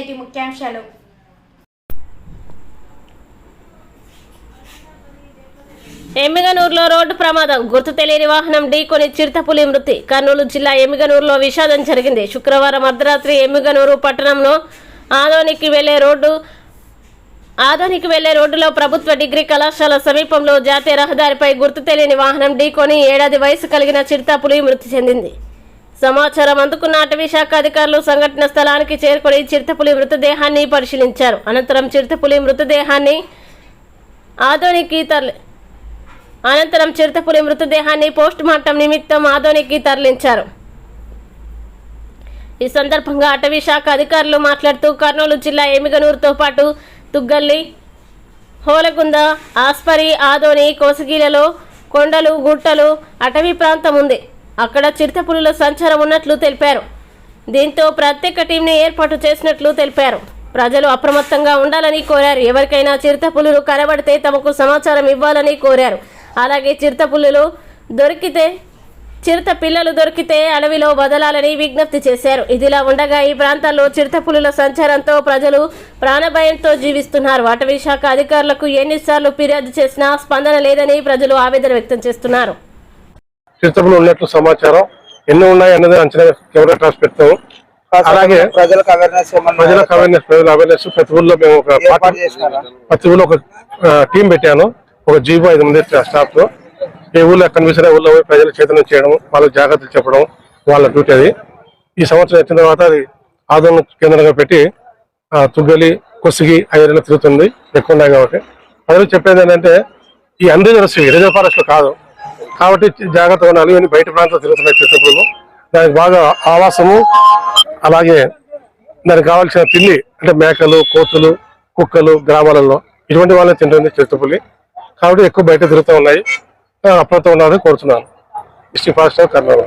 నేటి ముఖ్యాంశాలు. ఎమ్మిగనూరులో రోడ్డు ప్రమాదం. గుర్తు తెలియని వాహనం ఢీకొని చిరుతపులి మృతి. కర్నూలు జిల్లా ఎమ్మిగనూరులో విషాదం జరిగింది. శుక్రవారం అర్ధరాత్రి ఎమ్మిగనూరు పట్టణంలో ఆదోనికి వెళ్ళే రోడ్డు ఆదోనికి వెళ్ళే రోడ్డులో ప్రభుత్వ డిగ్రీ కళాశాల సమీపంలో జాతీయ రహదారిపై గుర్తు తెలియని వాహనం ఢీకొని ఏడాది వయసు కలిగిన చిరుతపులి మృతి చెందింది. సమాచారం అందుకున్న అటవీ శాఖ అధికారులు సంఘటన స్థలానికి చేరుకొని చిరుతపులి మృతదేహాన్ని పరిశీలించారు. అనంతరం చిరుతపులి మృతదేహాన్ని ఆధోనికి తరలి అనంతరం చిరుతపులి మృతదేహాన్ని పోస్ట్ మార్టం నిమిత్తం ఆదోనికి తరలించారు ఈ సందర్భంగా అటవీ శాఖ అధికారులు మాట్లాడుతూ కర్నూలు జిల్లా ఎమిగనూరుతో పాటు తుగ్గల్లి హోలగుంద ఆస్పరి ఆదోని కోసగిలలో కొండలు గుట్టలు అటవీ ప్రాంతం ఉంది. అక్కడ చిరుతపులుల సంచారం ఉన్నట్లు తెలిపారు. దీంతో ప్రత్యేక టీంని ఏర్పాటు చేసినట్లు తెలిపారు. ప్రజలు అప్రమత్తంగా ఉండాలని కోరారు. ఎవరికైనా చిరుతపులులు కనబడితే తమకు సమాచారం ఇవ్వాలని కోరారు. అలాగే చిరుతపులులు దొరికితే చిరుత పిల్లలు దొరికితే అడవిలో వదలాలని విజ్ఞప్తి చేశారు. ఇదిలా ఉండగా ఈ ప్రాంతాల్లో చిరుతపులుల సంచారంతో ప్రజలు ప్రాణభయంతో జీవిస్తున్నారు. అటవీ శాఖ అధికారులకు ఎన్నిసార్లు ఫిర్యాదు చేసినా స్పందన లేదని ప్రజలు ఆవేదన వ్యక్తం చేస్తున్నారు. చిరుతపులు ఉన్నట్లు సమాచారం ఎన్ని ఉన్నాయి అన్నది అంచనా కెమెరా ట్రాన్స్ పెడతాము. అలాగే ప్రజలకు అవేర్నెస్ ప్రజలకు అవేర్నెస్ ప్రజల అవేర్నెస్ ప్రతి ఊర్లో మేము ఒక ప్రతి ఊర్లో ఒక టీం పెట్టాను. ఒక జీబో ఐదు మంది స్టాఫ్తో ఏ ఊర్లో కనిపించిన ఊర్లో పోయి ప్రజలు చైతన్యం చేయడం వాళ్ళకి జాగ్రత్తలు చెప్పడం వాళ్ళ డ్యూటీ అది. ఈ సంవత్సరం వచ్చిన తర్వాత అది ఆదరణ కేంద్రంగా పెట్టి తుగ్గలి కొసిగి ఏరియాలో తిరుగుతుంది. ఎక్కువ ఉన్నాయి కాబట్టి. ప్రజలు చెప్పేది ఏంటంటే ఈ అన్రిజర్వ్స్ రిజర్వ్ ఫారెస్ట్ కాదు. కాబట్టి జాగ్రత్తగా ఉండాలి. ఇవన్నీ బయట ప్రాంతాలు తిరుగుతున్నాయి చిత్తపూర్లు దానికి బాగా ఆవాసము అలాగే దానికి కావాల్సిన తిండి అంటే మేకలు కోతులు కుక్కలు గ్రామాలలో ఇటువంటి వాళ్ళని తింటుంది చిత్రపుల్లి కాబట్టి ఎక్కువ బయట తిరుగుతూ ఉన్నాయి. అప్రమత్తం ఉండాలని కోరుతున్నాను. District forest Kurnool.